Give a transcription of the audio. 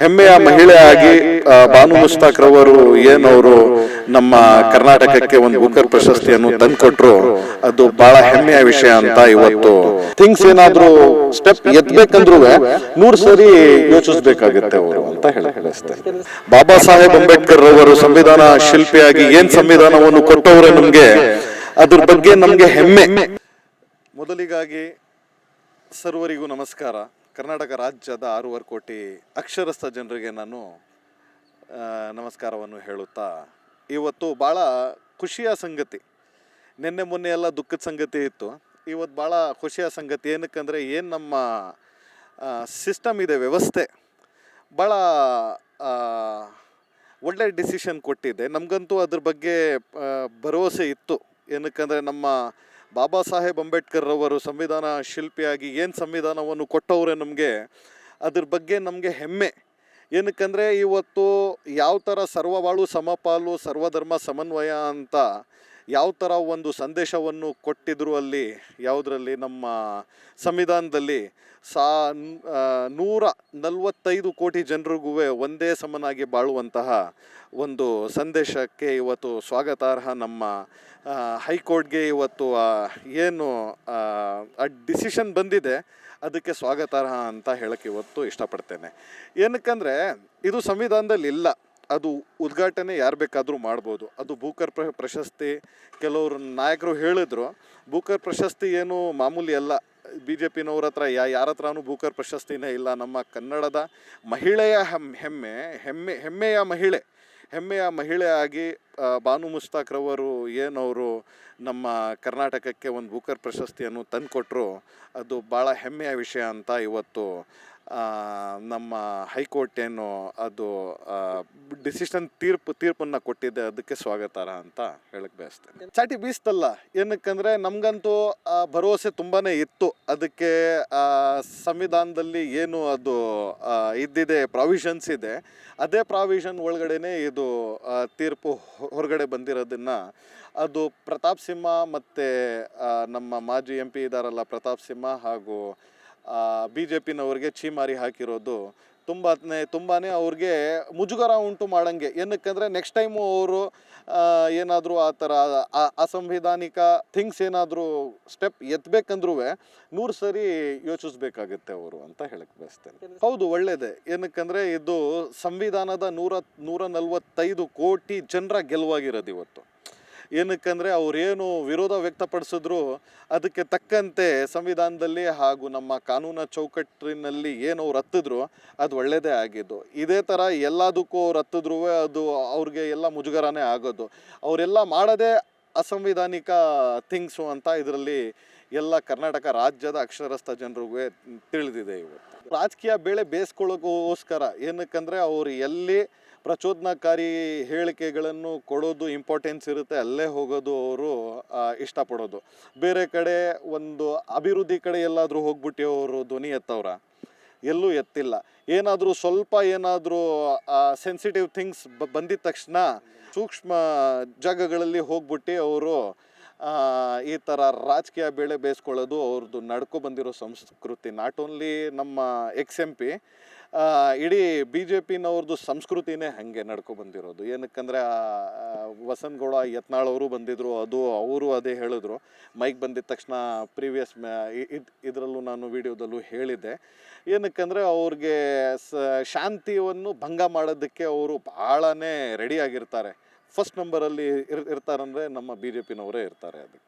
ಹೆಮ್ಮೆಯ ಮಹಿಳೆಯಾಗಿ ಆಗಿ ಬಾನು ಮುಸ್ತಾಕ್ ರವರು ಏನವರು ನಮ್ಮ ಕರ್ನಾಟಕಕ್ಕೆ ಒಂದು ಬುಕರ್ ಪ್ರಶಸ್ತಿಯನ್ನು ತಂದ್ಕೊಟ್ರು. ಅದು ಬಹಳ ಹೆಮ್ಮೆಯ ವಿಷಯ ಅಂತ ಇವತ್ತು ಥಿಂಗ್ಸ್ ಏನಾದ್ರೂ ಸ್ಟೆಪ್ ಎತ್ತಬೇಕಂದ್ರೂ ನೂರ್ ಸರಿ ಯೋಚಿಸ್ಬೇಕಾಗುತ್ತೆ ಅವರು ಅಂತ ಹೇಳಕ್ ಬಯಸ್ತೇನೆ ಬಾಬಾ ಸಾಹೇಬ್ ಅಂಬೇಡ್ಕರ್ ರವರು ಸಂವಿಧಾನ ಶಿಲ್ಪಿಯಾಗಿ ಏನ್ ಸಂವಿಧಾನವನ್ನು ಕೊಟ್ಟವ್ರೆ ನಮ್ಗೆ? ಅದ್ರ ಬಗ್ಗೆ ನಮ್ಗೆ ಹೆಮ್ಮೆ. ಮೊದಲಿಗಾಗಿ ಸರ್ವರಿಗೂ ನಮಸ್ಕಾರ. ಕರ್ನಾಟಕ ರಾಜ್ಯದ ಆರೂವರೆ ಕೋಟಿ ಅಕ್ಷರಸ್ಥ ಜನರಿಗೆ ನಾನು ನಮಸ್ಕಾರವನ್ನು ಹೇಳುತ್ತಾ, ಇವತ್ತು ಭಾಳ ಖುಷಿಯ ಸಂಗತಿ. ನಿನ್ನೆ ಮೊನ್ನೆ ಎಲ್ಲ ದುಃಖದ ಸಂಗತಿ ಇತ್ತು. ಇವತ್ತು ಭಾಳ ಖುಷಿಯ ಸಂಗತಿ ಏನಕ್ಕಂದರೆ, ಏನು ನಮ್ಮ ಸಿಸ್ಟಮ್ ಇದೆ, ವ್ಯವಸ್ಥೆ ಭಾಳ ಒಳ್ಳೆ ಡಿಸಿಷನ್ ಕೊಟ್ಟಿದೆ. ನಮಗಂತೂ ಅದ್ರ ಬಗ್ಗೆ ಭರವಸೆ ಇತ್ತು. ಏನಕ್ಕಂದರೆ, ನಮ್ಮ ಬಾಬಾ ಸಾಹೇಬ್ ಅಂಬೇಡ್ಕರ್ ರವರು ಸಂವಿಧಾನ ಶಿಲ್ಪಿಯಾಗಿ ಏನು ಸಂವಿಧಾನವನ್ನು ಕೊಟ್ಟವ್ರೆ ನಮಗೆ, ಅದ್ರ ಬಗ್ಗೆ ನಮಗೆ ಹೆಮ್ಮೆ. ಏನಕ್ಕಂದರೆ ಇವತ್ತು ಯಾವ ಥರ ಸರ್ವವಾಳು ಸಮಪಾಲು ಸರ್ವಧರ್ಮ ಸಮನ್ವಯ ಅಂತ ಯಾವ ಥರ ಒಂದು ಸಂದೇಶವನ್ನು ಕೊಟ್ಟಿದ್ರು ಅಲ್ಲಿ, ಯಾವುದರಲ್ಲಿ ನಮ್ಮ ಸಂವಿಧಾನದಲ್ಲಿ ಸಾ ನೂರ ನಲವತ್ತೈದು ಕೋಟಿ ಜನರಿಗೂ ಒಂದೇ ಸಮನಾಗಿ ಬಾಳುವಂತಹ ಒಂದು ಸಂದೇಶಕ್ಕೆ ಇವತ್ತು ಸ್ವಾಗತಾರ್ಹ ನಮ್ಮ ಹೈಕೋರ್ಟ್ಗೆ ಇವತ್ತು ಏನು, ಆ ಡಿಸಿಷನ್ ಬಂದಿದೆ, ಅದಕ್ಕೆ ಸ್ವಾಗತಾರ್ಹ ಅಂತ ಹೇಳಕ್ಕೆ ಇವತ್ತು ಇಷ್ಟಪಡ್ತೇನೆ. ಏನಕ್ಕಂದರೆ, ಇದು ಸಂವಿಧಾನದಲ್ಲಿ ಇಲ್ಲ. ಅದು ಉದ್ಘಾಟನೆ ಯಾರು ಬೇಕಾದರೂ ಮಾಡ್ಬೋದು. ಅದು ಬೂಕರ್ ಪ್ರ, ಪ್ರಶಸ್ತಿ, ಕೆಲವರು ನಾಯಕರು ಹೇಳಿದ್ರು ಬೂಕರ್ ಪ್ರಶಸ್ತಿ ಏನು ಮಾಮೂಲಿ ಅಲ್ಲ. ಬಿ ಜೆ ಪಿನವ್ರ ಹತ್ರ, ಯಾ ಯಾರ ಹತ್ರನೂ ಬೂಕರ್ ಪ್ರಶಸ್ತಿನೇ ಇಲ್ಲ. ನಮ್ಮ ಕನ್ನಡದ ಮಹಿಳೆಯ ಹೆಮ್, ಹೆಮ್ಮೆ ಹೆಮ್ಮೆ, ಹೆಮ್ಮೆಯ ಮಹಿಳೆ. ಹೆಮ್ಮೆಯ ಮಹಿಳೆಯಾಗಿ ಬಾನು ಮುಸ್ತಾಕ್ ರವರು ಏನವರು ನಮ್ಮ ಕರ್ನಾಟಕಕ್ಕೆ ಒಂದು ಬೂಕರ್ ಪ್ರಶಸ್ತಿಯನ್ನು ತಂದುಕೊಟ್ರು, ಅದು ಭಾಳ ಹೆಮ್ಮೆಯ ವಿಷಯ ಅಂತ ಇವತ್ತು ನಮ್ಮ ಹೈಕೋರ್ಟ್ ಏನು ಅದು ಡಿಸಿಷನ್ ತೀರ್ಪು, ತೀರ್ಪನ್ನು ಕೊಟ್ಟಿದೆ, ಅದಕ್ಕೆ ಸ್ವಾಗತಾರ ಅಂತ ಹೇಳಕ್ ಬಯಸ್ತೇನೆ. ಚಾಟಿ ಬೀಸ್ತಲ್ಲ, ಏನಕ್ಕಂದ್ರೆ ನಮಗಂತೂ ಭರವಸೆ ತುಂಬಾನೇ ಇತ್ತು. ಅದಕ್ಕೆ ಸಂವಿಧಾನದಲ್ಲಿ ಏನು ಅದು ಇದ್ದಿದೆ ಪ್ರಾವಿಷನ್ಸ್ ಇದೆ. ಅದೇ ಪ್ರಾವಿಷನ್ ಒಳಗಡೆನೆ ಇದು ತೀರ್ಪು ಹೊರಗಡೆ ಬಂದಿರೋದನ್ನ, ಅದು ಪ್ರತಾಪ್ ಸಿಂಹ ಮತ್ತು ನಮ್ಮ ಮಾಜಿ ಎಂ ಪಿ ಇದ್ದಾರಲ್ಲ ಪ್ರತಾಪ್ ಸಿಂಹ ಹಾಗೂ ಬಿ ಜೆ ಪಿನವ್ರಿಗೆ ಛೀಮಾರಿ ಹಾಕಿರೋದು ತುಂಬ ತುಂಬಾ ಅವ್ರಿಗೆ ಮುಜುಗರ ಉಂಟು ಮಾಡಂಗೆ. ಏನಕ್ಕಂದರೆ ನೆಕ್ಸ್ಟ್ ಟೈಮು ಅವರು ಏನಾದರೂ ಆ ಥರ ಅಸಂವಿಧಾನಿಕ ಥಿಂಗ್ಸ್ ಏನಾದರೂ ಸ್ಟೆಪ್ ಎತ್ತಬೇಕಂದ್ರೂ ನೂರು ಸರಿ ಯೋಚಿಸ್ಬೇಕಾಗುತ್ತೆ ಅವರು ಅಂತ ಹೇಳಕ್ಕೆ ಬಯಸ್ತೇನೆ. ಹೌದು ಒಳ್ಳೆಯದೇ ಏನಕ್ಕಂದರೆ ಇದು ಸಂವಿಧಾನದ ನೂರ ನೂರ ನಲ್ವತ್ತೈದು ಕೋಟಿ ಜನರ ಗೆಲುವಾಗಿರೋದು ಇವತ್ತು. ಏನಕ್ಕಂದರೆ ಅವರೇನು ವಿರೋಧ ವ್ಯಕ್ತಪಡಿಸಿದ್ರು ಅದಕ್ಕೆ ತಕ್ಕಂತೆ ಸಂವಿಧಾನದಲ್ಲಿ ಹಾಗೂ ನಮ್ಮ ಕಾನೂನ ಚೌಕಟ್ಟಿನಲ್ಲಿ ಏನು ಅವ್ರು ಹತ್ತಿದ್ರು, ಅದು ಒಳ್ಳೆಯದೇ ಆಗಿದ್ದು. ಇದೇ ಥರ ಎಲ್ಲದಕ್ಕೂ ಅವ್ರು ಹತ್ತಿದ್ರು ಅದು ಅವ್ರಿಗೆ ಎಲ್ಲ ಮುಜುಗರನೇ ಆಗೋದು. ಅವರೆಲ್ಲ ಮಾಡೋದೇ ಅಸಂವಿಧಾನಿಕ ಥಿಂಗ್ಸು ಅಂತ ಇದರಲ್ಲಿ ಎಲ್ಲ ಕರ್ನಾಟಕ ರಾಜ್ಯದ ಅಕ್ಷರಸ್ಥ ಜನರಿಗೂ ತಿಳಿದಿದೆ ಇವತ್ತು. ರಾಜಕೀಯ ಬೇಳೆ ಬೇಯಿಸ್ಕೊಳ್ಳೋಕ್ಕೋಸ್ಕರ ಏನಕ್ಕಂದರೆ ಅವರು ಎಲ್ಲಿ ಪ್ರಚೋದನಾಕಾರಿ ಹೇಳಿಕೆಗಳನ್ನು ಕೊಡೋದು ಇಂಪಾರ್ಟೆನ್ಸ್ ಇರುತ್ತೆ, ಅಲ್ಲೇ ಹೋಗೋದು ಅವರು ಇಷ್ಟಪಡೋದು. ಬೇರೆ ಕಡೆ ಒಂದು ಅಭಿವೃದ್ಧಿ ಕಡೆ ಎಲ್ಲಾದರೂ ಹೋಗ್ಬಿಟ್ಟು ಅವರು ಧ್ವನಿ ಎತ್ತವ್ರ? ಎಲ್ಲೂ ಎತ್ತಿಲ್ಲ. ಏನಾದರೂ ಸ್ವಲ್ಪ ಏನಾದರೂ ಸೆನ್ಸಿಟಿವ್ ಥಿಂಗ್ಸ್ ಬಂದಿದ ತಕ್ಷಣ ಸೂಕ್ಷ್ಮ ಜಾಗಗಳಲ್ಲಿ ಹೋಗ್ಬಿಟ್ಟು ಅವರು ಈ ಥರ ರಾಜಕೀಯ ಬೇಳೆ ಬೇಯಿಸ್ಕೊಳ್ಳೋದು ಅವ್ರದ್ದು ನಡ್ಕೊ ಬಂದಿರೋ ಸಂಸ್ಕೃತಿ. ನಾಟ್ ಓನ್ಲಿ ನಮ್ಮ ಎಕ್ಸ್ ಎಂ ಪಿ ಇಡೀ ಬಿ ಜೆ ಪಿನವ್ರದ್ದು ಸಂಸ್ಕೃತಿನೇ ಹಾಗೆ ನಡ್ಕೊ ಬಂದಿರೋದು. ಏನಕ್ಕಂದರೆ ವಸಂತಗೌಡ ಯತ್ನಾಳ್ ಅವರು ಬಂದಿದ್ರು, ಅದು ಅವರು ಅದೇ ಹೇಳಿದ್ರು. ಮೈಕ್ ಬಂದಿದ ತಕ್ಷಣ ಪ್ರೀವಿಯಸ್ ಇದರಲ್ಲೂ ನಾನು ವಿಡಿಯೋದಲ್ಲೂ ಹೇಳಿದ್ದೆ. ಏನಕ್ಕಂದರೆ, ಅವ್ರಿಗೆ ಸ, ಶಾಂತಿಯನ್ನು ಭಂಗ ಮಾಡೋದಕ್ಕೆ ಅವರು ಭಾಳನೇ ರೆಡಿಯಾಗಿರ್ತಾರೆ ಫಸ್ಟ್ ನಂಬರಲ್ಲಿ ಇರ್ ಇರ್ತಾರಂದರೆ ನಮ್ಮ ಬಿ ಜೆ ಪಿನವರೇ ಇರ್ತಾರೆ ಅದಕ್ಕೆ.